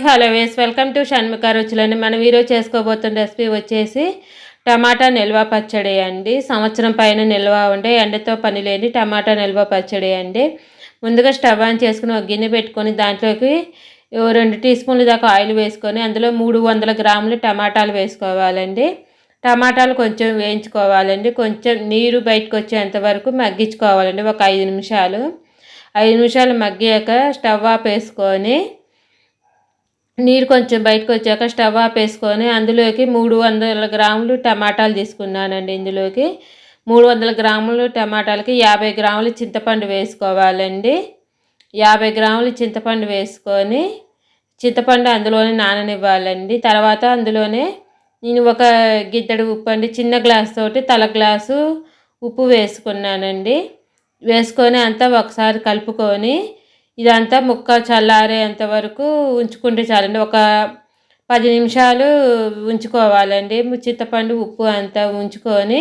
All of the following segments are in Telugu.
హలో వేస్ వెల్కమ్ టు షణ్ముఖ రుచులని. మనం ఈరోజు చేసుకోబోతున్న రెసిపీ వచ్చేసి టమాటా నిల్వ పచ్చడి అండి. సంవత్సరం పైన నిల్వ ఉండే ఎండతో పని లేని టమాటా నిల్వ పచ్చడి అండి. ముందుగా స్టవ్ ఆన్ చేసుకుని ఒక గిన్నె పెట్టుకొని దాంట్లోకి రెండు టీ స్పూన్లు దాకా ఆయిల్ వేసుకొని అందులో మూడు వందల గ్రాములు టమాటాలు వేసుకోవాలండి. టమాటాలు కొంచెం వేయించుకోవాలండి. కొంచెం నీరు బయటకు వచ్చేంత వరకు మగ్గించుకోవాలండి. ఒక ఐదు నిమిషాలు. ఐదు నిమిషాలు మగ్గాక స్టవ్ ఆఫ్ వేసుకొని నీరు కొంచెం బయటకు వచ్చాక స్టవ్ ఆపేసుకొని అందులోకి మూడు వందల గ్రాములు టమాటాలు తీసుకున్నానండి ఇందులోకి. మూడు వందల గ్రాములు టమాటాలకి యాభై గ్రాములు చింతపండు వేసుకోవాలండి. యాభై గ్రాములు చింతపండు వేసుకొని చింతపండు అందులోనే నాననివ్వాలండి. తర్వాత అందులోనే నేను ఒక గిద్దెడు ఉప్పు అండి చిన్న గ్లాస్ తోటి తల గ్లాసు ఉప్పు వేసుకున్నానండి. వేసుకొని అంతా ఒకసారి కలుపుకొని ఇదంతా ముక్క చల్లారేంత వరకు ఉంచుకుంటే చాలండి. ఒక పది నిమిషాలు ఉంచుకోవాలండి. చింతపండు ఉప్పు అంతా ఉంచుకొని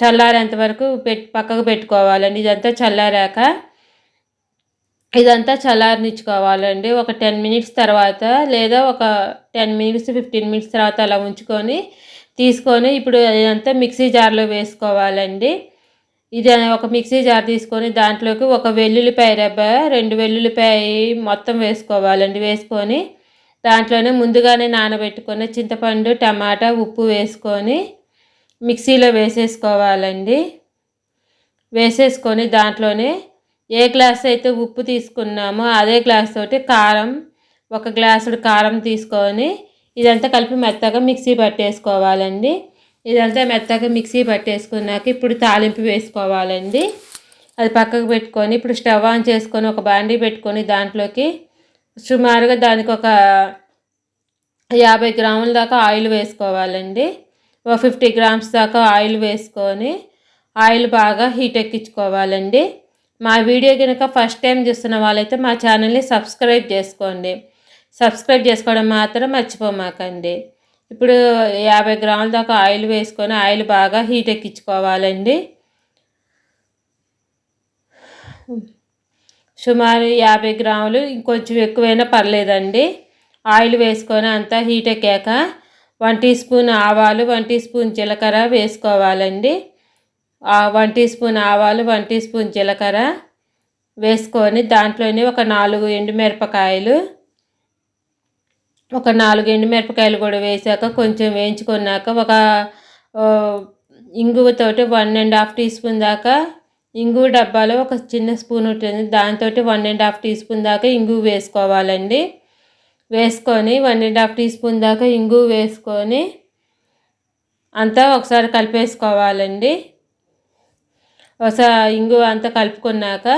చల్లారేంత వరకు పెట్టి పక్కకు పెట్టుకోవాలండి. ఇదంతా చల్లారాక ఇదంతా చల్లారనిచ్చుకోవాలండి. ఒక టెన్ మినిట్స్ తర్వాత లేదా ఒక టెన్ మినిట్స్ ఫిఫ్టీన్ మినిట్స్ తర్వాత అలా ఉంచుకొని తీసుకొని ఇప్పుడు ఇదంతా మిక్సీ జార్లో వేసుకోవాలండి. ఇది ఒక మిక్సీ జార్ తీసుకొని దాంట్లోకి ఒక వెల్లుల్లిపాయ రెబ్బ రెండు వెల్లుల్లిపాయ మొత్తం వేసుకోవాలండి. వేసుకొని దాంట్లోనే ముందుగానే నానబెట్టుకొని చింతపండు టమాటా ఉప్పు వేసుకొని మిక్సీలో వేసేసుకోవాలండి. వేసేసుకొని దాంట్లోనే ఏ గ్లాస్ అయితే ఉప్పు తీసుకున్నామో అదే గ్లాస్ తోటి కారం ఒక గ్లాసుడు కారం తీసుకొని ఇదంతా కలిపి మెత్తగా మిక్సీ పట్టేసుకోవాలండి. ఇదంతా మెత్తగా మిక్సీ పట్టేసుకున్నాక ఇప్పుడు తాలింపు వేసుకోవాలండి. అది పక్కకు పెట్టుకొని ఇప్పుడు స్టవ్ ఆన్ చేసుకొని ఒక బాండీ పెట్టుకొని దాంట్లోకి సుమారుగా దానికి ఒక యాభై గ్రాముల దాకా ఆయిల్ వేసుకోవాలండి. ఒక ఫిఫ్టీ గ్రామ్స్ దాకా ఆయిల్ వేసుకొని ఆయిల్ బాగా హీట్ ఎక్కించుకోవాలండి. మా వీడియో కనుక ఫస్ట్ టైం చూస్తున్న వాళ్ళైతే మా ఛానల్ని సబ్స్క్రైబ్ చేసుకోండి. సబ్స్క్రైబ్ చేసుకోవడం మాత్రం మర్చిపోమాకండి. ఇప్పుడు యాభై గ్రాముల దాకా ఆయిల్ వేసుకొని ఆయిల్ బాగా హీట్ ఎక్కించుకోవాలండి. సుమారు యాభై గ్రాములు ఇంకొంచెం ఎక్కువైనా పర్లేదండి. ఆయిల్ వేసుకొని అంతా హీట్ ఎక్కాక వన్ టీ స్పూన్ ఆవాలు వన్ టీ స్పూన్ జీలకర్ర వేసుకోవాలండి. వన్ టీ స్పూన్ ఆవాలు వన్ టీ స్పూన్ జీలకర్ర వేసుకొని దాంట్లోనే ఒక నాలుగు ఎండుమిరపకాయలు ఒక నాలుగు ఎండుమిరపకాయలు కూడా వేసాక కొంచెం వేయించుకున్నాక ఒక ఇంగువతోటి one and half teaspoon దాకా ఇంగువ డబ్బాలో ఒక చిన్న స్పూన్ ఉంటుంది. దాంతో one and half teaspoon దాకా ఇంగువ వేసుకోవాలండి. వేసుకొని one and half teaspoon దాకా ఇంగువ వేసుకొని అంతా ఒకసారి కలిపేసుకోవాలండి. ఒకసారి ఇంగువ అంతా కలుపుకున్నాక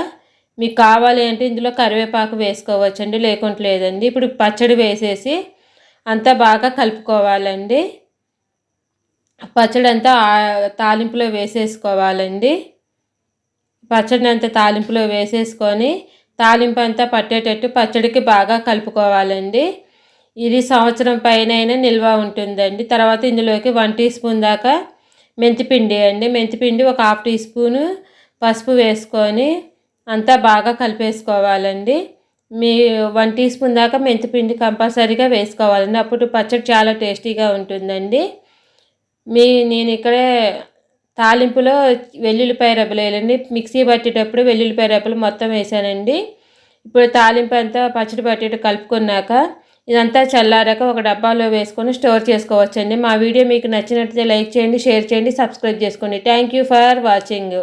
మీకు కావాలి అంటే ఇందులో కరివేపాకు వేసుకోవచ్చండి లేకుంటే లేదండి. ఇప్పుడు పచ్చడి వేసేసి అంతా బాగా కలుపుకోవాలండి. పచ్చడి అంతా తాలింపులో వేసేసుకోవాలండి. పచ్చడిని అంతా తాలింపులో వేసేసుకొని తాలింపు అంతా పట్టేటట్టు పచ్చడికి బాగా కలుపుకోవాలండి. ఇది సంవత్సరం పైన నిల్వ ఉంటుందండి. తర్వాత ఇందులోకి వన్ టీ స్పూన్ దాకా మెంతిపిండి అండి. మెంతిపిండి ఒక హాఫ్ టీ స్పూను పసుపు వేసుకొని అంతా బాగా కలిపేసుకోవాలండి. మీ వన్ టీ స్పూన్ దాకా మెంతిపిండి కంపల్సరీగా వేసుకోవాలండి. అప్పుడు పచ్చడి చాలా టేస్టీగా ఉంటుందండి. మీ నేను ఇక్కడే తాలింపులో వెల్లుల్లిపాయ రెబ్బలు వేయాలండి. మిక్సీ పట్టేటప్పుడు వెల్లుల్లిపాయ రెబ్బలు మొత్తం వేసానండి. ఇప్పుడు తాలింపు అంతా పచ్చడి పట్టేట కలుపుకున్నాక ఇదంతా చల్లారాక ఒక డబ్బాలో వేసుకొని స్టోర్ చేసుకోవచ్చండి. మా వీడియో మీకు నచ్చినట్లయితే లైక్ చేయండి షేర్ చేయండి సబ్స్క్రైబ్ చేసుకోండి. Thank you for watching.